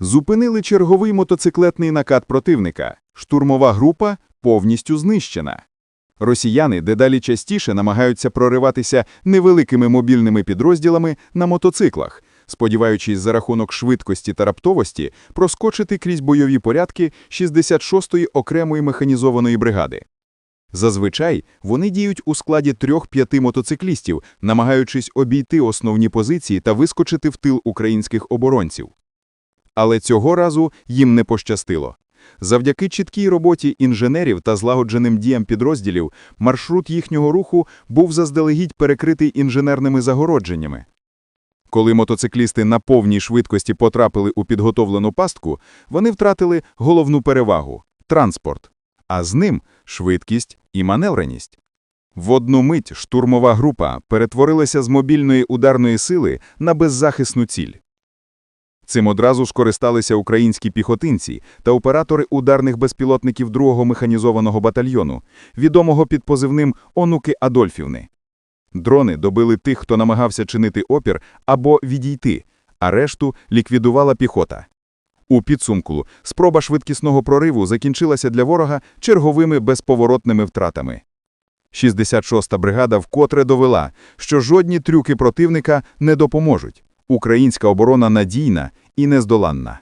Зупинили черговий мотоциклетний накат противника. Штурмова група повністю знищена. Росіяни дедалі частіше намагаються прориватися невеликими мобільними підрозділами на мотоциклах, сподіваючись за рахунок швидкості та раптовості проскочити крізь бойові порядки 66-ї окремої механізованої бригади. Зазвичай вони діють у складі трьох-п'яти мотоциклістів, намагаючись обійти основні позиції та вискочити в тил українських оборонців. Але цього разу їм не пощастило. Завдяки чіткій роботі інженерів та злагодженим діям підрозділів, маршрут їхнього руху був заздалегідь перекритий інженерними загородженнями. Коли мотоциклісти на повній швидкості потрапили у підготовлену пастку, вони втратили головну перевагу – транспорт, а з ним – швидкість і маневреність. В одну мить штурмова група перетворилася з мобільної ударної сили на беззахисну ціль. Цим одразу скористалися українські піхотинці та оператори ударних безпілотників 2-го механізованого батальйону, відомого під позивним «Онуки Адольфівни». Дрони добили тих, хто намагався чинити опір або відійти, а решту ліквідувала піхота. У підсумку спроба швидкісного прориву закінчилася для ворога черговими безповоротними втратами. 66-та бригада вкотре довела, що жодні трюки противника не допоможуть. Українська оборона надійна і нездоланна.